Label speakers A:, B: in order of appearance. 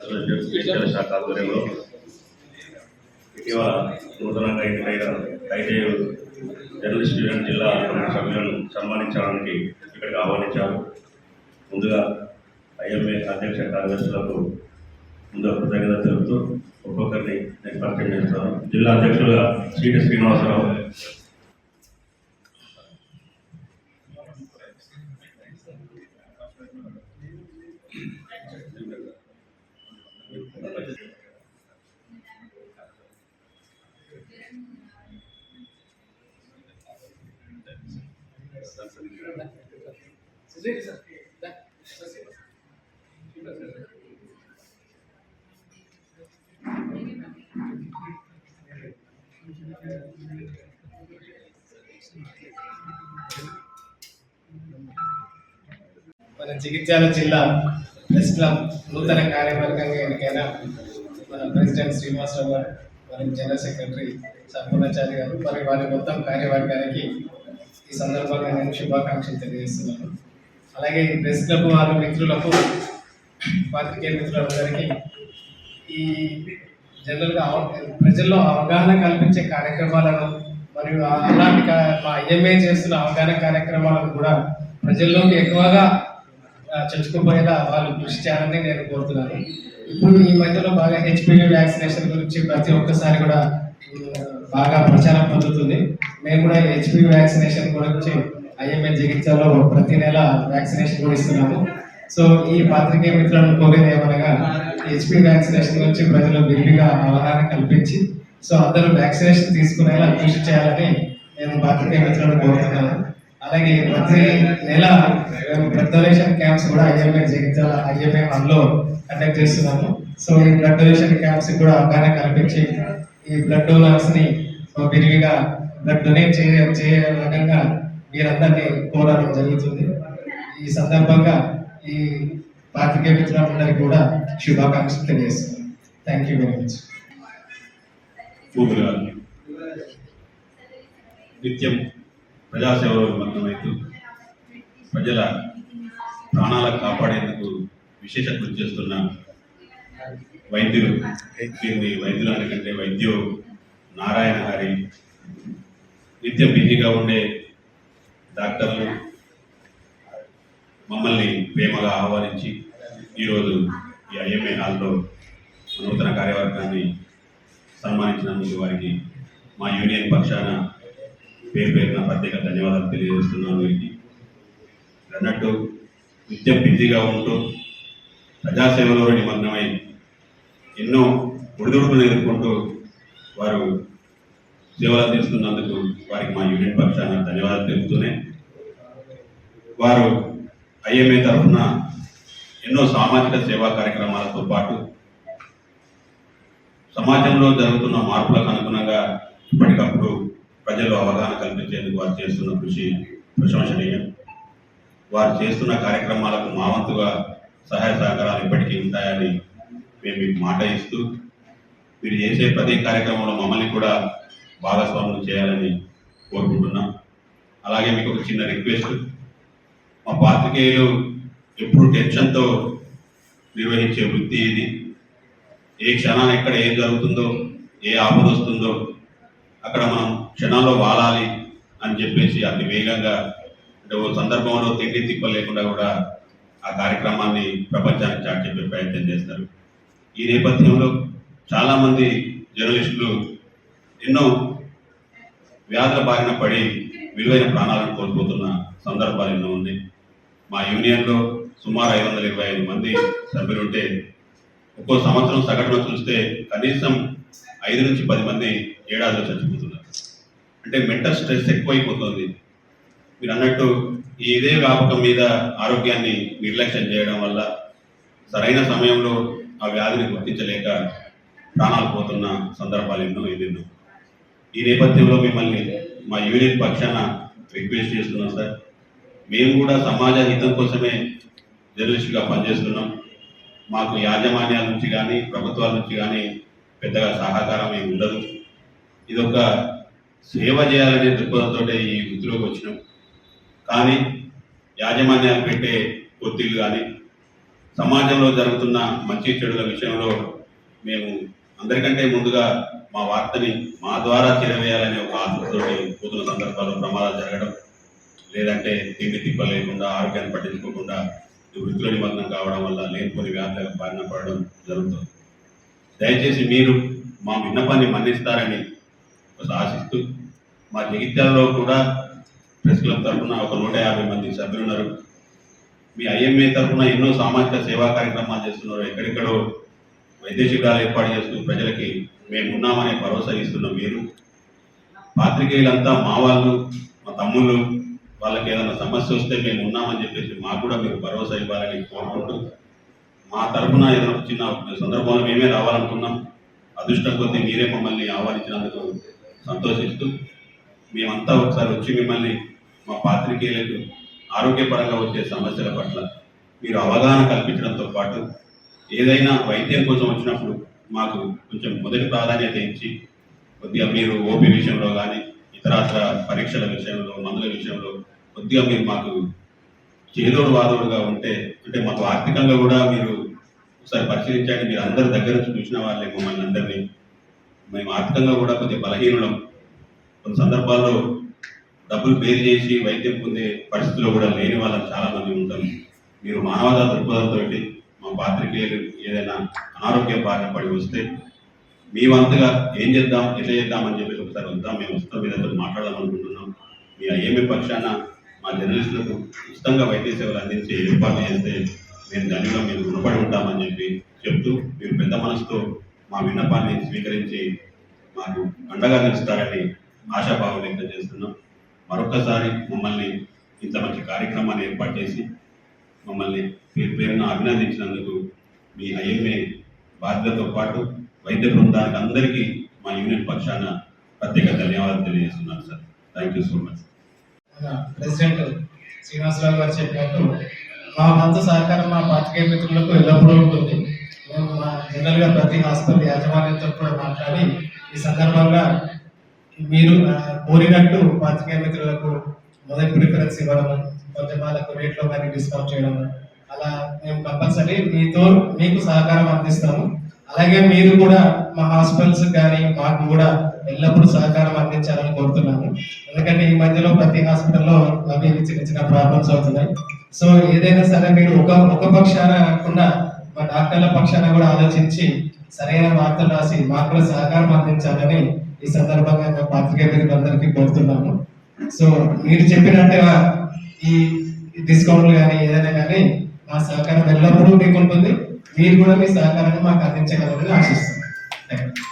A: శాఖ ఆధ్వర్యంలో ఇటీవల నూతనంగా ఎన్నికైన ఐటీఐ జర్నలిస్ట్ యూనియన్ జిల్లా ప్రముఖ సభ్యులను సన్మానించడానికి ఇక్కడికి ఆహ్వానించారు ముందుగా ఐఎంఏ అధ్యక్ష కార్యదర్శులకు ముందు కృతజ్ఞత తెలుపుతూ ఒక్కొక్కరిని నేను పరిచయం చేస్తాను జిల్లా అధ్యక్షులుగా సిటి శ్రీనివాసరావు
B: మన జగిత్యాల జిల్లా ప్రెస్ క్లబ్ నూతన కార్యవర్గంగా ఎన్నికైన మన ప్రెసిడెంట్ శ్రీనివాసరావు గారు మరి జనరల్ సెక్రటరీ సంపూర్ణాచారి గారు మరి వారి మొత్తం కార్యవర్గానికి ఈ సందర్భంగా నేను శుభాకాంక్షలు తెలియజేస్తున్నాను. అలాగే ఈ ప్రెస్ క్లబ్ వారి మిత్రులకు పాత్రికేయ మిత్రులందరికీ ఈ జనరల్గా ప్రజల్లో అవగాహన కల్పించే కార్యక్రమాలను మరియు అలాంటి కా- మా ఐఎంఏ చేస్తున్న అవగాహన కార్యక్రమాలను కూడా ప్రజల్లోకి ఎక్కువగా చొచ్చుకుపోయేలా వాళ్ళు కృషి చేయాలని నేను కోరుతున్నాను. ఇప్పుడు ఈ మధ్యలో బాగా హెచ్పివి వ్యాక్సినేషన్ గురించి ప్రతి ఒక్కసారి కూడా బాగా ప్రచారం పొందుతుంది. మేము కూడా హెచ్పివి వ్యాక్సినేషన్ గురించి ఐఎంఏ చికిత్సలో ప్రతి నెల వ్యాక్సినేషన్ కూడా ఇస్తున్నాము. సో ఈ పాత్రికేయ మిత్రులను కోరేది ఏమనగా హెచ్పి వ్యాక్సినేషన్ గురించి ప్రజలు విరివిగా అవగాహన కల్పించి సో అందరూ వ్యాక్సినేషన్ తీసుకునేలా కృషి చేయాలని నేను పాత్రికేయ మిత్రులను కోరుతున్నాను. అలాగే ప్రతి నెల బ్లడ్ డొనేషన్ క్యాంప్స్ కూడా ఐఎంఏ జగిత్యాల ఐఎంఏ వన్లో కండక్ట్ చేస్తున్నాము. సో ఈ బ్లడ్ డొనేషన్ క్యాంప్స్ కూడా అవగాహన కల్పించి ఈ బ్లడ్ డోనర్స్ని విరివిగా బ్లడ్ డొనేట్ చేయ చేయ రకంగా మీరందరినీ కోరడం జరుగుతుంది. ఈ సందర్భంగా ఈ పాతిక మిత్రులందరికీ కూడా శుభాకాంక్షలు తెలియజేస్తున్నాను. థ్యాంక్ యూ వెరీ మచ్
A: నిత్యం ప్రజాసేవలో నిమగ్నమవుతూ ప్రజల ప్రాణాలను కాపాడేందుకు విశేష కృషి చేస్తున్న వైద్యులు దీన్ని వైద్యులు అనకంటే వైద్యు నారాయణ గారి నిత్యం బిజీగా ఉండే డాక్టర్లు మమ్మల్ని ప్రేమగా ఆహ్వానించి ఈరోజు ఈ ఐఎంఏ హాల్లో నూతన కార్యవర్గాన్ని సన్మానించినందుకు వారికి మా యూనియన్ పక్షాన పేరు పేరున ప్రత్యేక ధన్యవాదాలు తెలియజేస్తున్నాను వీరికి అన్నట్టు నిత్యం బిజీగా ఉంటూ ప్రజాసేవలో నిమగ్నమై ఎన్నో ఒడిదుడుకులు ఎదుర్కొంటూ వారు సేవలు అందిస్తున్నందుకు వారికి మా యూనియన్ పక్షాన ధన్యవాదాలు తెలుపుతూనే వారు ఐఎంఏ తరఫున ఎన్నో సామాజిక సేవా కార్యక్రమాలతో పాటు సమాజంలో జరుగుతున్న మార్పులకు అనుగుణంగా ఇప్పటికప్పుడు ప్రజలు అవగాహన కల్పించేందుకు వారు చేస్తున్న కృషి ప్రశంసనీయం. వారు చేస్తున్న కార్యక్రమాలకు మా వంతుగా సహాయ సహకారాలు ఇప్పటికీ ఉంటాయని మేము మీకు మాట ఇస్తూ మీరు చేసే ప్రతి కార్యక్రమంలో మమ్మల్ని కూడా భాగస్వాములు చేయాలని కోరుకుంటున్నాం. అలాగే మీకు ఒక చిన్న రిక్వెస్ట్. మా పాత్రికేయులు ఎప్పుడు టెన్షన్తో నిర్వహించే వృత్తి ఇది. ఏ క్షణాన్ని ఎక్కడ ఏం జరుగుతుందో ఏ ఆపద వస్తుందో అక్కడ మనం క్షణాల్లో వాలాలి అని చెప్పేసి అతి వేగంగా అంటే ఓ సందర్భంలో తిండి తిప్పలు లేకుండా కూడా ఆ కార్యక్రమాన్ని ప్రపంచానికి చాటి చెప్పే ప్రయత్నం చేస్తారు. ఈ నేపథ్యంలో చాలామంది జర్నలిస్టులు ఎన్నో వ్యాధుల బారిన పడి విలువైన ప్రాణాలను కోల్పోతున్న సందర్భాలు ఎన్నో ఉన్నాయి. మా యూనియన్లో సుమారు ఐదు వందల ఇరవై ఐదు మంది సభ్యులుంటే ఒక్కో సంవత్సరం సగటున చూస్తే కనీసం ఐదు నుంచి పది మంది ఏడాదిలో చచ్చిపోతున్నారు. అంటే మెంటల్ స్ట్రెస్ ఎక్కువైపోతుంది. మీరు అన్నట్టు ఈ ఇదే వ్యాపకం మీద ఆరోగ్యాన్ని నిర్లక్ష్యం చేయడం వల్ల సరైన సమయంలో ఆ వ్యాధిని గుర్తించలేక ప్రాణాలు పోతున్న సందర్భాలు ఎన్నో ఎన్నెన్నో. ఈ నేపథ్యంలో మిమ్మల్ని మా యూనియన్ పక్షాన రిక్వెస్ట్ చేస్తున్నాం సార్. మేము కూడా సమాజ హితం కోసమే జర్నలిస్ట్గా పనిచేస్తున్నాం. మాకు యాజమాన్యాల నుంచి కానీ ప్రభుత్వాల నుంచి కానీ పెద్దగా సహకారం ఏమి ఉండదు. ఇది ఒక సేవ చేయాలనే దృక్పథంతో ఈ వృత్తిలోకి వచ్చినాం. కానీ యాజమాన్యాలు పెట్టే ఒత్తిళ్ళు కానీ సమాజంలో జరుగుతున్న మంచి చెడుల విషయంలో మేము అందరికంటే ముందుగా మా వార్తని మా ద్వారా చేరవేయాలనే ఒక ఆశతో పోతున్న సందర్భాల్లో ప్రమాదాలు జరగడం లేదంటే తిండి తిప్ప లేకుండా ఆరోగ్యాన్ని పట్టించుకోకుండా ఈ వృత్తిలో నిమగ్నం కావడం వల్ల లేనిపోని వ్యాధులకు బారిన పడడం జరుగుతుంది. దయచేసి మీరు మా విన్నపాన్ని మన్నిస్తారని ఒక ఆశిస్తూ మా జగిత్యాలలో కూడా ప్రెస్ క్లబ్ తరఫున ఒక నూట యాభై మంది సభ్యులు ఉన్నారు మీ ఐఎంఏ తరఫున ఎన్నో సామాజిక సేవా కార్యక్రమాలు చేస్తున్నారు. ఎక్కడెక్కడో వైద్య శిబిరాలు ఏర్పాటు చేస్తూ ప్రజలకి మేము ఉన్నామనే భరోసా ఇస్తున్న మీరు పాత్రికేయులంతా మా వాళ్ళు మా తమ్ముళ్ళు వాళ్ళకి ఏదైనా సమస్య వస్తే మేము ఉన్నామని చెప్పేసి మాకు కూడా మీరు భరోసా ఇవ్వాలని కోరుకుంటూ మా తరఫున ఏదైనా చిన్న సందర్భంలో మేమే రావాలనుకున్నాం. అదృష్టం కొద్దీ మీరే మమ్మల్ని ఆహ్వానించినందుకు సంతోషిస్తూ మేమంతా ఒకసారి వచ్చి మిమ్మల్ని మా పాత్రికేయులకు ఆరోగ్యపరంగా వచ్చే సమస్యల పట్ల మీరు అవగాహన కల్పించడంతో పాటు ఏదైనా వైద్యం కోసం వచ్చినప్పుడు మాకు కొంచెం మొదటి ప్రాధాన్యత ఇచ్చి కొద్దిగా మీరు ఓపీ విషయంలో కానీ ఇతరాత్ర పరీక్షల విషయంలో మందుల విషయంలో కొద్దిగా మీరు మాకు చేదోడు వాదోడుగా ఉంటే అంటే మాకు ఆర్థికంగా కూడా మీరు ఒకసారి పరిశీలించండి మీరు అందరి దగ్గర నుంచి చూసిన వాళ్ళే మమ్మల్ని అందరినీ. మేము ఆర్థికంగా కూడా కొద్దిగా బలహీనులం. కొన్ని సందర్భాల్లో డబ్బులు పేరు చేసి వైద్యం పొందే పరిస్థితిలో కూడా లేని వాళ్ళని చాలా మంది ఉంటారు మీరు మానవతా దృక్పథంతో మా పాత్రికేయులు ఏదైనా అనారోగ్య బారిన పడి వస్తే మీ వంతుగా ఏం చేద్దాం ఎట్లా చేద్దాం అని చెప్పేసి ఒకసారి వద్దాం మేము వస్తాం మీద మాట్లాడదాం అనుకుంటున్నాం. మీ ఐఎంఏ పక్షాన మా జర్నలిస్టులకు ఉచితంగా వైద్య సేవలు అందించే ఏర్పాట్లు చేస్తే మేము దానిలో మీరు రుణపడి ఉంటామని చెప్పి చెప్తూ మీరు పెద్ద మనసుతో మా విన్నపాన్ని స్వీకరించి మాకు అండగా నిలుస్తారని ఆశాభావం వ్యక్తం చేస్తున్నాం. మరొకసారి మమ్మల్ని ఇంత మంచి కార్యక్రమాన్ని ఏర్పాటు చేసి మమ్మల్ని పేరు పేరున అభినందించినందుకు మీ ఐఎంఏ బాధ్యతతో పాటు వైద్య బృందానికి అందరికీ మా యూనియన్ పక్షాన ప్రత్యేక ధన్యవాదాలు తెలియజేస్తున్నాను sir. Thank you so much.
B: President Srinivasa Rao గారు చెప్పినట్టు మా వంతు సహకారం మా పాతికేయ మిత్రులకు ఎల్లప్పుడూ ఉంటుంది. మేము మా జనరల్గా ప్రతి హాస్పిటల్ యాజమాన్యంతో కూడా మాట్లాడి ఈ సందర్భంగా మీరు కోరినట్టు పాతికేయ మిత్రులకు మొదటి ప్రిఫరెన్స్ ఇవ్వడం కొంచెం వాళ్ళకు రేట్లో కానీ డిస్కౌంట్ చేయడం అలా మేము కంపల్సరీ మీతో మీకు సహకారం అందిస్తాము. అలాగే మీరు కూడా మా హాస్పిటల్స్ కానీ మాకు కూడా ఎల్లప్పుడూ సహకారం అందించాలని కోరుతున్నాను. ఎందుకంటే ఈ మధ్యలో ప్రతి హాస్పిటల్లో అవి చిన్న చిన్న ప్రాబ్లమ్స్ అవుతున్నాయి. సో ఏదైనా సరే మీరు ఒక ఒక పక్షాన కాకుండా మా డాక్టర్ల పక్షాన కూడా ఆలోచించి సరైన వార్తలు రాసి మాకు కూడా సహకారం అందించాలని ఈ సందర్భంగా మా పాత్రికేయులందరికీ అందరికీ కోరుతున్నాము సో మీరు చెప్పినట్టుగా ఈ డిస్కౌంట్లు కానీ ఏదైనా కానీ మా సహకారం ఎల్లప్పుడూ మీకు ఉంటుంది మీరు కూడా మీ సహకారాన్ని మాకు అందించగలరని ఆశిస్తున్నాను థ్యాంక్ యూ